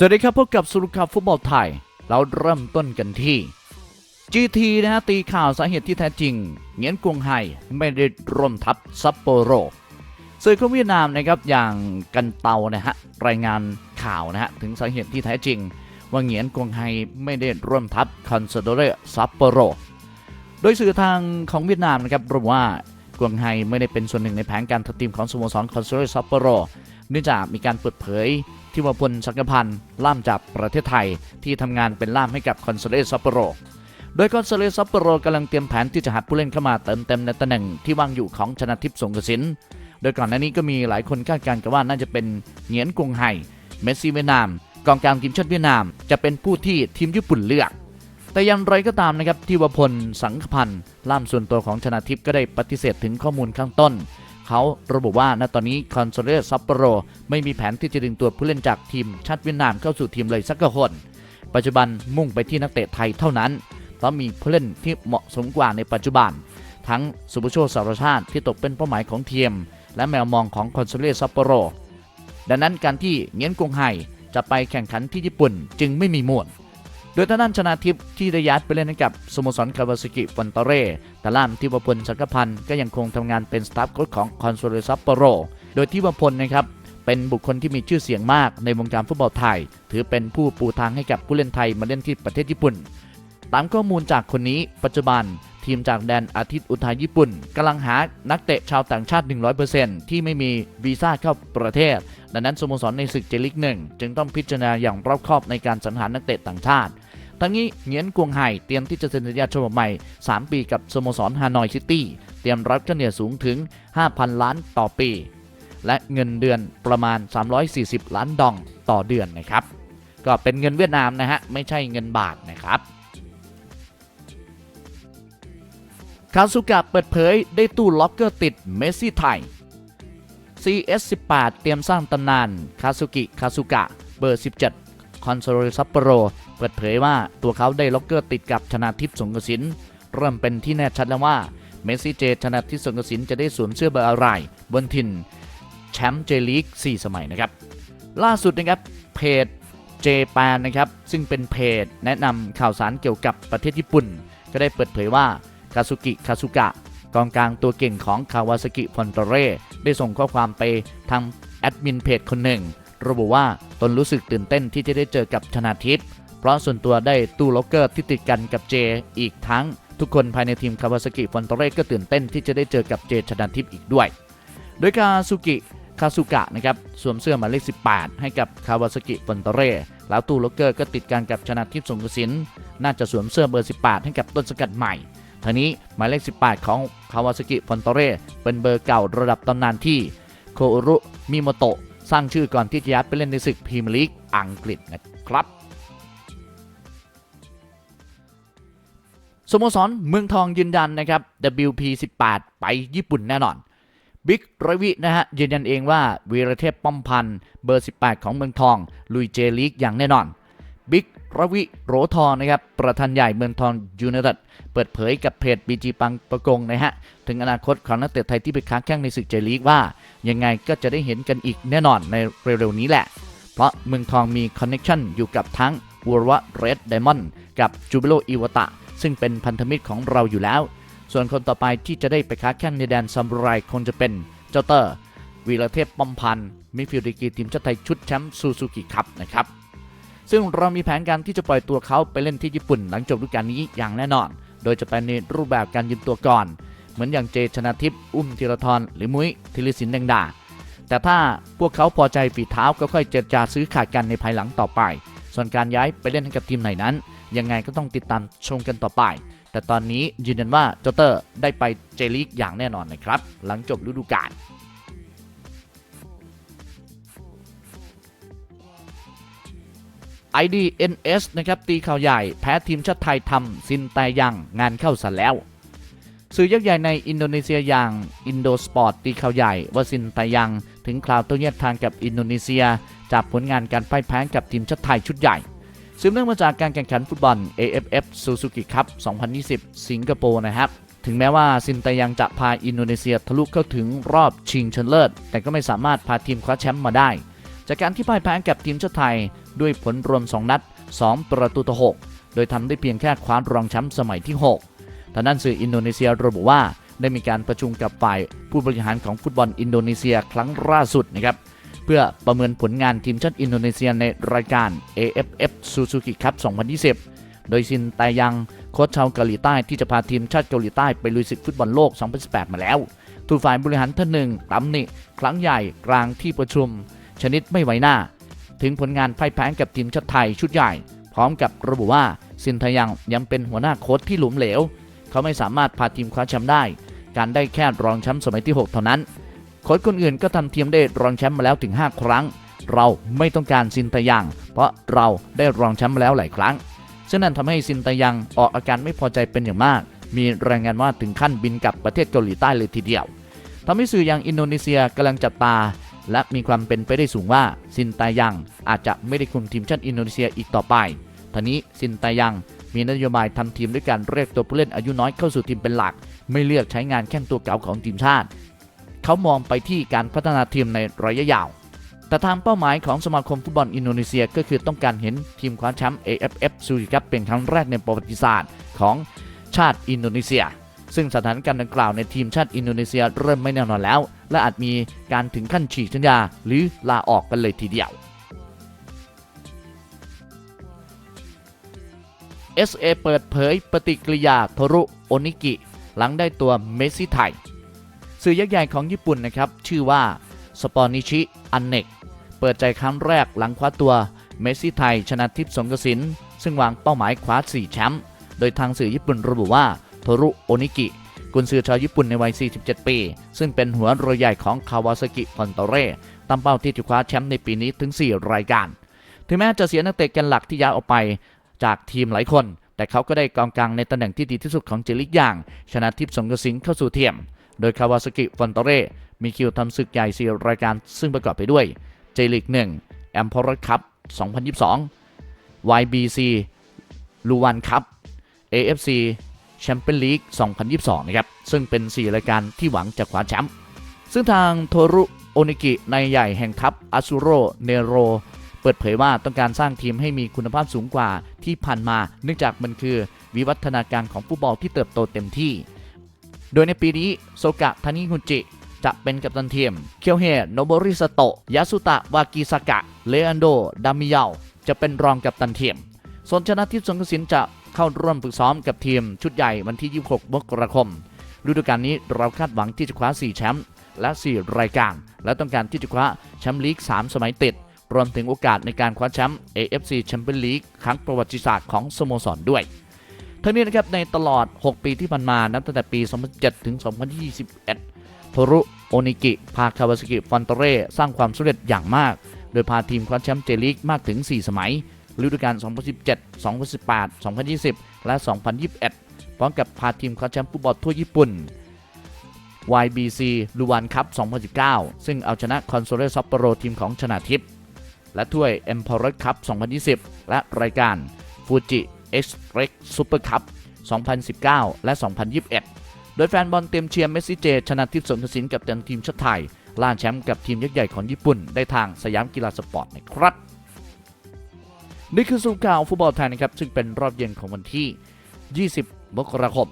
สวัสดีครับพบกับสุรุขับฟุตบอลไทย เราเริ่มต้นกันที่ GT นะฮะตีข่าวสาเหตุที่แท้จริง เงียนกวงไฮไม่ได้ร่วมทัพซัปโปโรสื่อของเวียดนามนะครับอย่างกันเตานะฮะรายงานข่าวนะฮะถึงสาเหตุที่แท้จริง ว่าเงียนกวงไฮไม่ได้ร่วมทัพคอนซโดเรซัปโปโรโดยสื่อทางของเวียดนามนะครับระบุว่ากวงไฮไม่ได้เป็นส่วนหนึ่งในแผนการทัพทีมของสโมสรคอนซโดเรซัปโปโรเนื่องจากมีการเปิดเผย ที่ว่าพลสังกพันธ์ล่ามจากประเทศไทย ที่ทำงานเป็นล่ามให้กับคอนโซเลสซัปโปโรโดยคอนโซเลสซัปโปโรกำลังเตรียมแผนที่จะหาผู้เล่นเข้ามาเติมเต็มในตำแหน่งที่ว่างอยู่ของชนะทิพย์สงกระสินโดยก่อนหน้านี้ก็มีหลายคนคาดการณ์กันว่าน่าจะเป็นเหงียนกงไฮเมสซี่เวียดนาม กองกลางทีมชาติเวียดนาม จะเป็นผู้ที่ทีมญี่ปุ่นเลือกแต่อย่างไรก็ตามนะครับที่วพลสังคพันธ์ล่ามส่วนตัวของชนะทิพย์ก็ได้ปฏิเสธถึงข้อมูลข้างต้น เขาระบุว่าณตอนนี้คอนโซเลซัปโปโรไม่มีแผนที่จะดึงตัวผู้เล่นจากทีมชาติเวียดนามเข้าสู่ทีมเลยสักคน ปัจจุบันมุ่งไปที่นักเตะไทยเท่านั้น เพราะมีผู้เล่นที่เหมาะสมกว่าในปัจจุบัน ทั้งสุภโชคสารชาติที่ตกเป็นเป้าหมายของทีม และแมวมองของคอนโซเลซัปโปโรดังนั้นการที่เงียนกงไฮจะไปแข่งขันที่ญี่ปุ่นจึงไม่มีมูล ดยทางด้านชนาทิพย์ที่ได้ย้ายไปเล่นให้กับสโมสรคาวาซากิฟอนเตเร่แต่ล่ามทิวพลสังกพันธ์ก็ยังคงทำงานเป็นสตาฟโค้ชของคอนโซเลซัปโปโร โดยทิวพลนะครับเป็นบุคคลที่มีชื่อเสียงมากในวงการฟุตบอลไทย ถือเป็นผู้ปูทางให้กับผู้เล่นไทยมาเล่นที่ประเทศญี่ปุ่น ตามข้อมูลจากคนนี้ปัจจุบันทีมจากแดนอาทิตย์อุทัยญี่ปุ่นกำลังหานักเตะชาวต่างชาติ 100%ที่ไม่มีวีซ่าเข้าประเทศ ดังนั้นสโมสรในศึกเจลิกหนึ่งจึงต้องพิจารณาอย่างรอบคอบในการสรรหานักเตะต่างชาติ ทั้งนี้เหงียนกวงไห่เตรียมที่จะเซ็นสัญญาฉบับใหม่ 3 ปีกับสโมสรฮานอยซิตี้ เตรียมรับเฉลี่ยสูงถึง 5,000 ล้านต่อปี และเงินเดือนประมาณ 340 ล้านดองต่อเดือนนะครับ ก็เป็นเงินเวียดนามนะฮะ ไม่ใช่เงินบาทนะครับคาสุกะเปิดเผยได้ตู้ล็อกเกอร์ติดเมสซี่ไทย CS18 เตรียมสร้างตำนาน คาสุกิ คาสุกะ เบอร์ 17 คอนโซลซัปโปโร เปิดเผยว่าตัวเขาได้ล็อกเกอร์ติดกับชนาทิพย์สงกระสิน เริ่มเป็นที่แน่ชัดแล้วว่าเมสซี่เจชนาทิพย์สงกระสินจะได้สวมเสื้อเบอร์อะไร บนถิ่นแชมป์เจลีก 4 สมัยนะครับ ล่าสุดนะครับเพจเจแปนนะครับซึ่งเป็นเพจแนะนำข่าวสารเกี่ยวกับประเทศญี่ปุ่น ก็ได้เปิดเผยว่าคาซุกิคาซุกะกองกลางตัวเก่งของคาวาซากิฟอนเตเร่ได้ส่งข้อความไปทางแอดมินเพจคนหนึ่ง ระบุว่าตนรู้สึกตื่นเต้นที่จะได้เจอกับชนาทิพย์ เพราะส่วนตัวได้ตู้ล็อกเกอร์ที่ติดกันกับเจ อีกทั้งทุกคนภายในทีมคาวาซากิฟอนเตเร่ก็ตื่นเต้นที่จะได้เจอกับเจชนาทิพย์อีกด้วย โดยคาซุกิคาซุกะนะครับสวมเสื้อหมายเลข 18 ให้กับคาวาซากิฟอนเตเร่แล้วตู้ล็อกเกอร์ก็ติดกันกับชนะทิพย์สงกสินน่าจะสวมเสื้อเบอร์ 18 ให้กับต้นสกัดใหม่ทีนี้หมายเลข 18 ของคาวาซากิฟอนเตเร่เป็นเบอร์เก่าระดับตำนานที่โคอุรุมิโมโตะสร้างชื่อก่อนที่จะย้ายไปเล่นในศึกพรีเมียร์ลีกอังกฤษนะครับ สโมสรเมืองทองยืนยันนะครับ WP18 ไปญี่ปุ่นแน่นอนบิ๊กรวินะฮะยืนยันเองว่าวีรเทพป้อมพันธ์เบอร์ 18 ของเมืองทอง ลุยเจลีกอย่างแน่นอนบิ๊กรวิโรทองนะครับประธานใหญ่เมืองทองยูไนเต็ดเปิดเผยกับเพจบีจีปังประกงนะฮะถึงอนาคตของนักเตะไทยที่ไปค้าแข้งในศึกเจลีกว่า ยังไงก็จะได้เห็นกันอีกแน่นอนในเร็วๆนี้แหละ เพราะเมืองทองมีคอนเน็ชันอยู่กับทั้งวัวระเรดไดมอนด์กับจูบิโลอิวตะ ซึ่งเป็นพันธมิตรของเราอยู่แล้ว ส่วนคนต่อไปที่จะได้ไปค้าแข้งในแดนซัมไรคงจะเป็นเจ้าเตอร์วีรเทพป้อมพันธ์มิฟิลด์ดีกรีทีมชาติไทยชุดแชมป์ซูซูกิคัพนะครับซึ่งเรามีแผนการที่จะปล่อยตัวเขาไปเล่นที่ญี่ปุ่นหลังจบฤดูกาลนี้อย่างแน่นอน โดยจะไปในรูปแบบการยืมตัวก่อน เหมือนอย่างเจชนาทิพย์อุ้มธีรทรหรือมุ้ยธีรศิลป์แดงดา แต่ถ้าพวกเขาพอใจฝีเท้าก็ค่อยเจรจาซื้อขาดกันในภายหลังต่อไป ส่วนการย้ายไปเล่นให้กับทีมไหนนั้น ยังไงก็ต้องติดตามชมกันต่อไป แต่ตอนนี้ยืนยันว่าเจเตอร์ได้ไปเจลีกอย่างแน่นอนนะครับ หลังจบฤดูกาล IDNS นะครับตีข่าวใหญ่แพ้ทีมชาติไทยทำซินแต่ยังงานเข้าซะแล้ว สื่อยักษ์ใหญ่ในอินโดนีเซียอย่างอินโดสปอร์ตตีข่าวใหญ่ว่าซินแต่ยัง ถึงคราวต้องแยกทางกับอินโดนีเซีย จากผลงานการพ่ายแพ้กับทีมชาติไทยชุดใหญ่ สืบเนื่องมาจากการแข่งขันฟุตบอล AFF Suzuki Cup 2020 สิงคโปร์นะครับ ถึงแม้ว่าซินแต่ยังจะพาอินโดนีเซียทะลุเข้าถึงรอบชิงชนะเลิศ แต่ก็ไม่สามารถพาทีมคว้าแชมป์มาได้ จากการที่พ่ายแพ้กับทีมชาติไทย ด้วยผลรวม 2 นัด 2 ประตูต่อ 6 โดยทำได้เพียงแค่คว้ารองแชมป์สมัยที่ 6ทางด้านสื่ออินโดนีเซียระบุว่าได้มีการประชุมกับฝ่ายผู้บริหารของฟุตบอลอินโดนีเซียครั้งล่าสุดนะครับ พื่อประเมินผลงานทีมชาติอินโดนีเซียในรายการ AFF Suzuki Cup 2020 โดยซินแตยังโค้ชชาวเกาหลีใต้ที่จะพาทีมชาติเกาหลีใต้ไปลุยศึกฟุตบอลโลก 2018 มาแล้วถูกฝ่ายบริหารท่านหนึ่งตำหนิครั้งใหญ่กลางที่ประชุม ชนิดไม่ไหวหน้า ถึงผลงานพ่ายแพ้กับทีมชาติไทยชุดใหญ่ พร้อมกับระบุว่าซินทยังยังเป็นหัวหน้าโค้ชที่หลุมเหลว เขาไม่สามารถพาทีมคว้าแชมป์ได้ การได้แค่รองแชมป์สมัยที่ 6 เท่านั้น ค้ชคนอื่นก็ทำทีมได้รองแชมป์มาแล้วถึง 5 ครั้ง เราไม่ต้องการซินตะยัง เพราะเราได้รองแชมป์มาแล้วหลายครั้ง ซึ่งนั่นทำให้ซินตะยังออกอาการไม่พอใจเป็นอย่างมาก มีรายงานว่าถึงขั้นบินกลับประเทศเกาหลีใต้เลยทีเดียวทำให้สื่ออย่างอินโดนีเซียกำลังจับตา และมีความเป็นไปได้สูงว่าซินตะยังอาจจะไม่ได้คุมทีมชาติอินโดนีเซียอีกต่อไปท่านี้ซินตะยังมีนโยบายทำทีมด้วยการเรียกตัวผู้เล่นอายุน้อยเข้าสู่ทีมเป็นหลัก ไม่เลือกใช้งานแข้งตัวเก่าของทีมชาติ เขามองไปที่การพัฒนาทีมในระยะยาว แต่ทางเป้าหมายของสมาคมฟุตบอลอินโดนีเซียก็คือต้องการเห็นทีมคว้าแชมป์ AFF ซูริคัพเป็นครั้งแรกในประวัติศาสตร์ของชาติอินโดนีเซีย ซึ่งสถานการณ์ดังกล่าวในทีมชาติอินโดนีเซียเริ่มไม่แน่นอนแล้ว และอาจมีการถึงขั้นฉีกสัญญาหรือลาออกกันเลยทีเดียว SA เปิดเผยปฏิกิริยาโทรุโอนิกิ หลังได้ตัวเมสซี่ไทย สื่อยักษ์ใหญ่ของญี่ปุ่นนะครับ ชื่อว่าสปอนิชิอันเนกเปิดใจครั้งแรกหลังคว้าตัวเมสซี่ไทย ชนะทิพย์สงกระสิน ซึ่งวางเป้าหมายคว้า 4 แชมป์โดยทางสื่อญี่ปุ่นระบุว่าโทรุโอนิกิกุนซือชาวญี่ปุ่นในวัย 47 ปี ซึ่งเป็นหัวเรือใหญ่ของคาวาซากิฟอนโตเร่ตั้งเป้าที่จะคว้าแชมป์ในปีนี้ถึง 4 รายการ ถึงแม้จะเสียนักเตะแกนหลักที่ย้ายออกไปจากทีมหลายคน แต่เขาก็ได้กองกลางในตำแหน่งที่ดีที่สุดของเจลิกอย่าง ชนะทิพย์สงกระสินเข้าสู่เทียม โดยคาวาซากิฟอนโตเร่มีคิวทำศึกใหญ่4รายการซึ่งประกอบไปด้วยเจลิก1แอมพอร์คัพ2022 YBC ลูวันคัพ AFC แชมเปี้ยนลีก2022 นะครับ ซึ่งเป็น 4 รายการที่หวังจะคว้าแชมป์ ซึ่งทางโทรุโอนิกินายใหญ่แห่งทัพอาซูโรเนโร เปิดเผยว่าต้องการสร้างทีมให้มีคุณภาพสูงกว่าที่ผ่านมา เนื่องจากมันคือวิวัฒนาการของฟุตบอลที่เติบโตเต็มที่ โดยในปีนี้โซกะทานิฮุจิจะเป็นกัปตันทีม เคียวเฮโนบริสโตะยาสุตะ วากิสกะ เลอันโด ดามิยาจะเป็นรองกัปตันทีม ส่วนชนะทิพย์สงกระสินจะเข้าร่วมฝึกซ้อมกับทีม ชุดใหญ่วันที่ 26 มกราคม ฤดูกาลนี้เราคาดหวังที่จะคว้า 4 แชมป์และ 4 รายการ และต้องการที่จะคว้าแชมป์ลีก 3 สมัยติด รวมถึงโอกาสในการคว้าแชมป์ AFC แชมเปี้ยนลีกครั้งประวัติศาสตร์ของสโมสรด้วย ทั้งนี้นะครับในตลอด 6 ปีที่ผ่านมานับตั้งแต่ปี 2007 ถึง 2021โทรุโอนิกิ พาคาวาซากิฟอนเตเร่สร้างความสำเร็จอย่างมาก โดยพาทีมคว้าแชมป์เจลีกมากถึง 4 สมัยฤดูกาล 2017 2018 2020 และ 2021 พร้อมกับพาทีมคว้าแชมป์ฟุตบอลทั่วญี่ปุ่น YBC ลูวานคัพ 2019 ซึ่งเอาชนะคอนโซเลซัปโปโรทีมของชนาทิพย์และถ้วย e m p o r e r Cup 2020 และรายการฟูจิ Fuji Express Super Cup 2019 และ 2021 โดยแฟนบอลเต็มเชียร์เมสซี่เจ ชนะทิพย์สงกระสินกับทีมชาติไทย ล่าแชมป์กับทีมยักษ์ใหญ่ของญี่ปุ่น ได้ทางสยามกีฬาสปอร์ตนะครับ นี่คือสุข่าวฟุตบอลไทยนะครับ ซึ่งเป็นรอบเย็นของวันที่ 20 มกราคม